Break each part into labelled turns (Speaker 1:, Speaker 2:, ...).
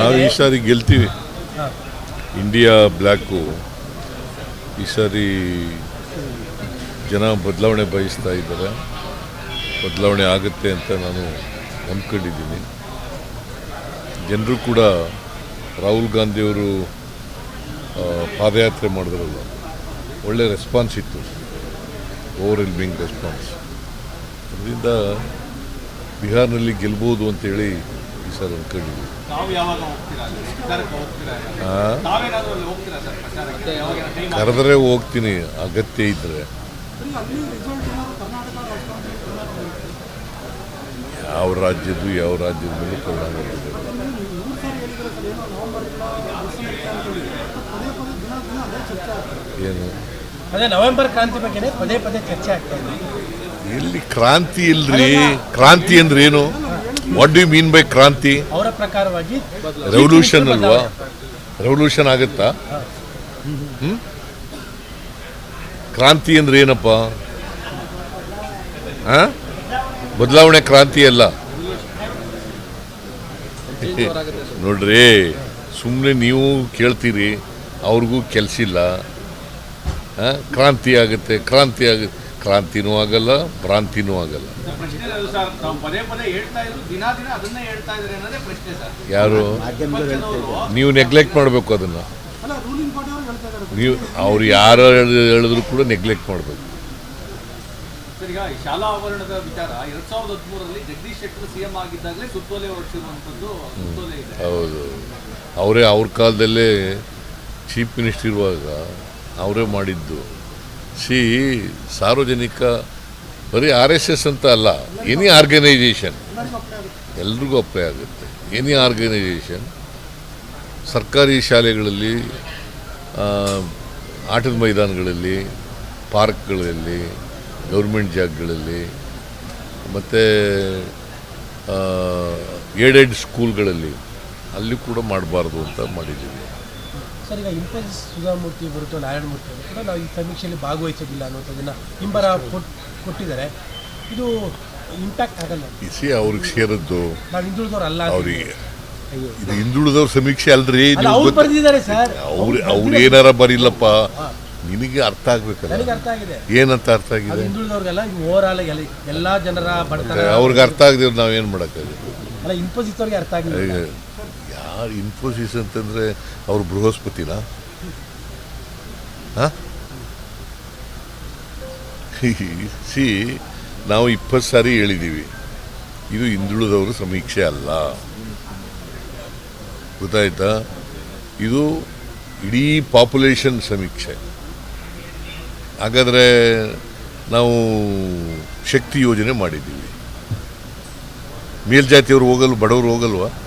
Speaker 1: ನಾವು ಈ ಸಾರಿ ಗೆಲ್ತೀವಿ. ಇಂಡಿಯಾ ಬ್ಲ್ಯಾಕು ಈ ಸಾರಿ ಜನ ಬದಲಾವಣೆ ಬಯಸ್ತಾ ಇದ್ದಾರೆ. ಬದಲಾವಣೆ ಆಗುತ್ತೆ ಅಂತ ನಾನು ನಂಬ್ಕೊಂಡಿದ್ದೀನಿ ಜನರು ಕೂಡ ರಾಹುಲ್ ಗಾಂಧಿಯವರು ಪಾದಯಾತ್ರೆ ಮಾಡಿದ್ರಲ್ಲ, ಒಳ್ಳೆ ರೆಸ್ಪಾನ್ಸ್ ಇತ್ತು. ಓವರ್ ಎಲ್ಮಿಂಗ್ ರೆಸ್ಪಾನ್ಸ್ ಅದರಿಂದ ಬಿಹಾರ್ನಲ್ಲಿ ಗೆಲ್ಬೋದು ಅಂತೇಳಿ ಈ ಸರ್ ಕೇಳಿದ್ವಿ.
Speaker 2: ತಾವು ಯಾವಾಗ ಹೋಗ್ತೀರಾ ಅಲ್ಲಿ? ಹೋಗ್ತೀರಾ
Speaker 1: ಆ?
Speaker 2: ತಾವೇನಾದ್ರೂ ಅಲ್ಲಿ ಹೋಗ್ತೀರಾ ಸರ್ ಪ್ರಚಾರಕ್ಕೆ? ಯಾವಾಗ ಟೈಮ್
Speaker 1: ಕರೆದ್ರೆ ಹೋಗ್ತೀನಿ ಅಗತ್ಯ ಇದ್ರೆ. ಯಾವ ರಾಜ್ಯದ್ದು ಯಾವ ರಾಜ್ಯದ ಮೇಲೆ ಪರಿಣಾಮ. ಏನು
Speaker 3: ಅದೇ ನವೆಂಬರ್ ಕ್ರಾಂತಿ ಬಗ್ಗೆನೇ ಪದೇ ಪದೇ ಚರ್ಚೆ ಆಗ್ತಾ ಇದೆ.
Speaker 1: ಎಲ್ಲಿ ಕ್ರಾಂತಿ ಇಲ್ರಿ? ಕ್ರಾಂತಿ ಅಂದ್ರೆ ಏನು? ವಾಟ್ ಡು ಮೀನ್ ಬೈ ಕ್ರಾಂತಿ?
Speaker 3: ಅವರ ಪ್ರಕಾರವಾಗಿ
Speaker 1: ರೆವಲ್ಯೂಷನ್ ಅಲ್ವಾ? ರೆವಲ್ಯೂಷನ್ ಆಗುತ್ತಾ? ಕ್ರಾಂತಿ ಅಂದ್ರೆ ಏನಪ್ಪ? ಬದಲಾವಣೆ ಕ್ರಾಂತಿ ಅಲ್ಲ. ನೋಡ್ರಿ ಸುಮ್ಮನೆ ನೀವು ಕೇಳ್ತೀರಿ ಅವ್ರಿಗೂ ಕೆಲಸಿಲ್ಲ ಕ್ರಾಂತಿ ಆಗುತ್ತೆ ಕ್ರಾಂತಿ ಆಗುತ್ತೆ. ಕ್ರಾಂತಿನೂ ಆಗಲ್ಲ ಭ್ರಾಂತಿನೂ ಆಗಲ್ಲ. ಯಾರು? ನೀವು ನೆಗ್ಲೆಕ್ಟ್ ಮಾಡಬೇಕು ಅದನ್ನು. ನೀವು ಅವ್ರು ಯಾರು ಹೇಳ್- ಹೇಳಿದ್ರು ಕೂಡ ನೆಗ್ಲೆಕ್ಟ್ ಮಾಡಬೇಕು.
Speaker 2: ಈಗ ಶಾಲಾ ಆವರಣದ ವಿಚಾರ ಎರಡ್ ಸಾವಿರದ ಹದಿಮೂರರಲ್ಲಿ ಜಗದೀಶ್ ಶೆಟ್ಟರ್ ಸಿಎಂ ಆಗಿದ್ದಾಗಲೇ ಸುತ್ತೋಲೆ ಹೊರಡಿಸಿರುವಂಥದ್ದು ಸುತ್ತೋಲೆ ಇದೆ.
Speaker 1: ಹೌದು. ಅವರೇ ಅವ್ರ ಕಾಲದಲ್ಲೇ ಚೀಫ್ ಮಿನಿಸ್ಟರ್ ಇರುವಾಗ ಅವರೇ ಮಾಡಿದ್ದು. ಸಿ ಸಾರ್ವಜನಿಕ, ಬರೀ ಆರ್ ಎಸ್ ಎಸ್ ಅಂತ ಅಲ್ಲ ಎನಿ ಆರ್ಗನೈಜೇಷನ್ ಎಲ್ರಿಗೂ ಅಪ್ಲೈ ಆಗುತ್ತೆ. ಎನಿ ಆರ್ಗನೈಜೇಷನ್ ಸರ್ಕಾರಿ ಶಾಲೆಗಳಲ್ಲಿ ಆಟದ ಮೈದಾನಗಳಲ್ಲಿ, ಪಾರ್ಕ್ಗಳಲ್ಲಿ, ಗೌರ್ಮೆಂಟ್ ಜಾಗಗಳಲ್ಲಿ, ಮತ್ತು ಏಡೆಡ್ ಸ್ಕೂಲ್ಗಳಲ್ಲಿ, ಅಲ್ಲಿ ಕೂಡ ಮಾಡಬಾರ್ದು ಅಂತ ಮಾಡಿದ್ದೀವಿ.
Speaker 3: ಸರ್ ಈಗ ಇನ್ಫೋಸಿಸ್ ಸುಧಾಮೂರ್ತಿ ಬರುತ್ತೋ ನಾರಾಯಣಮೂರ್ತಿ ಅವರು ಕೂಡ ನಾವು ಈ ಸಮೀಕ್ಷೆಯಲ್ಲಿ ಭಾಗವಹಿಸೋದಿಲ್ಲ ಅನ್ನೋದನ್ನ ಹಿಂಬರ ಕೊಟ್- ಕೊಟ್ಟಿದ್ದಾರೆ. ಇದು ಇಂಪ್ಯಾಕ್ಟ್ ಆಗಲ್ಲ.
Speaker 1: ಇಸಿ ಅವ್ರಿಗೆ ಸೇರದ್ದು
Speaker 3: ನಾವು ಹಿಂದುಳಿದವ್ರು ಅಲ್ಲ
Speaker 1: ಅವರಿಗೆ ಇದು ಹಿಂದುಳಿದವ್ರ ಸಮೀಕ್ಷೆ ಅಲ್ರಿ
Speaker 3: ಅವ್ರು
Speaker 1: ಅವ್ರು ಏನಾರ ಬರಿಲ್ಲಪ್ಪ. ನಿನಗೆ ಅರ್ಥ ಆಗ್ಬೇಕಲ್ಲ.
Speaker 3: ಆಗಿದೆ.
Speaker 1: ಏನಂತ ಅರ್ಥ ಆಗಿದೆ?
Speaker 3: ಹಿಂದುಳಿದವ್ರಿಗೆಲ್ಲ ಓವರ್ ಆಲ್ ಎಲ್ಲ ಎಲ್ಲಾ ಜನರ ಬಡತನ
Speaker 1: ಅವ್ರಿಗೆ ಅರ್ಥ ಆಗದಿವ್ರು ನಾವೇನು ಮಾಡೋಕ್ಕಾಗುತ್ತೆ
Speaker 3: ಅಲ್ಲ ಇನ್ಫೋಸಿಸ್ ಅವ್ರಿಗೆ ಅರ್ಥ
Speaker 1: ಆಗಿದೆ. ಯಾರು ಇನ್ಫೋಸಿಸ್ ಅಂತಂದ್ರೆ ಅವ್ರು ಬೃಹಸ್ಪತಿನ? ಸಿ, ನಾವು ಇಪ್ಪತ್ತು ಸಾರಿ ಹೇಳಿದ್ದೀವಿ ಇದು ಹಿಂದುಳಿದವರು ಸಮೀಕ್ಷೆ ಅಲ್ಲ. ಗೊತ್ತಾಯ್ತಾ? ಇದು ಇಡೀ ಪಾಪ್ಯುಲೇಷನ್ ಸಮೀಕ್ಷೆ. ಹಾಗಾದರೆ ನಾವು ಶಕ್ತಿ ಯೋಜನೆ ಮಾಡಿದ್ದೀವಿ. ಮೇಲ್ಜಾತಿಯವರು ಹೋಗಲ್ವ, ಬಡವರು ಹೋಗಲ್ವಾ?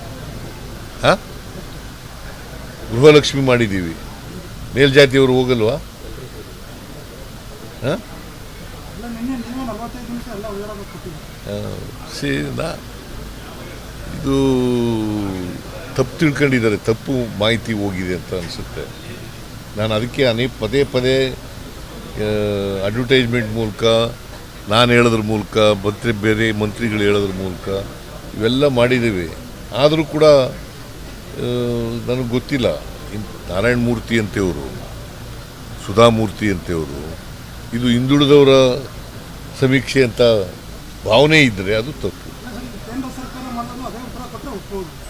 Speaker 1: ಹಾಂ? ಗೃಹಲಕ್ಷ್ಮಿ ಮಾಡಿದ್ದೀವಿ. ಮೇಲ್ಜಾತಿಯವರು ಹೋಗಲ್ವಾ? ಹಾಂ? ಇದು ತಪ್ಪು ತಿಳ್ಕೊಂಡಿದ್ದಾರೆ, ತಪ್ಪು ಮಾಹಿತಿ ಹೋಗಿದೆ ಅಂತ ಅನಿಸುತ್ತೆ. ನಾನು ಅದಕ್ಕೆ ಅನೇಕ ಪದೇ ಪದೇ ಅಡ್ವರ್ಟೈಸ್ಮೆಂಟ್ ಮೂಲಕ, ನಾನು ಹೇಳೋದ್ರ ಮೂಲಕ, ಮತ್ತೆ ಬೇರೆ ಮಂತ್ರಿಗಳು ಹೇಳೋದ್ರ ಮೂಲಕ, ಇವೆಲ್ಲ ಮಾಡಿದ್ದೀವಿ. ಆದರೂ ಕೂಡ ನನಗೆ ಗೊತ್ತಿಲ್ಲ. ನಾರಾಯಣ ಮೂರ್ತಿ ಅಂತೆಯವರು ಸುಧಾಮೂರ್ತಿ ಅಂತೆಯವರು ಇದು ಹಿಂದುಳಿದವರ ಸಮೀಕ್ಷೆ ಅಂತ ಭಾವನೆ ಇದ್ದರೆ ಅದು ತಪ್ಪು.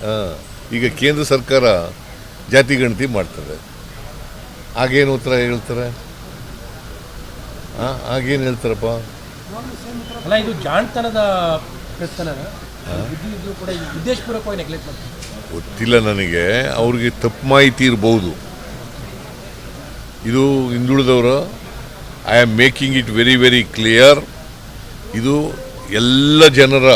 Speaker 1: ಹಾಂ ಈಗ ಕೇಂದ್ರ ಸರ್ಕಾರ ಜಾತಿ ಗಣತಿ ಮಾಡ್ತದೆ. ಆಗೇನು ಉತ್ತರ ಹೇಳ್ತಾರೆ? ಆ, ಆಗೇನು ಹೇಳ್ತಾರಪ್ಪ?
Speaker 3: ಅಲ್ಲ ಇದು ಜಾಣತನದ
Speaker 1: ಗೊತ್ತಿಲ್ಲ ನನಗೆ. ಅವ್ರಿಗೆ ತಪ್ಪು ಮಾಹಿತಿ ಇರಬಹುದು ಇದು ಹಿಂದುಳಿದವರು I am making it very very clear ಇದು ಎಲ್ಲ ಜನರ,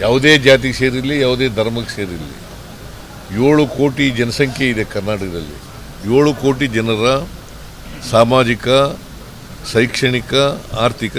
Speaker 1: ಯಾವುದೇ ಜಾತಿಗೆ ಸೇರಿರಲಿ, ಯಾವುದೇ ಧರ್ಮಕ್ಕೆ ಸೇರಿರಲಿ. ಏಳು ಕೋಟಿ ಜನಸಂಖ್ಯೆ ಇದೆ ಕರ್ನಾಟಕದಲ್ಲಿ. ಏಳು ಕೋಟಿ ಜನರ ಸಾಮಾಜಿಕ, ಶೈಕ್ಷಣಿಕ, ಆರ್ಥಿಕ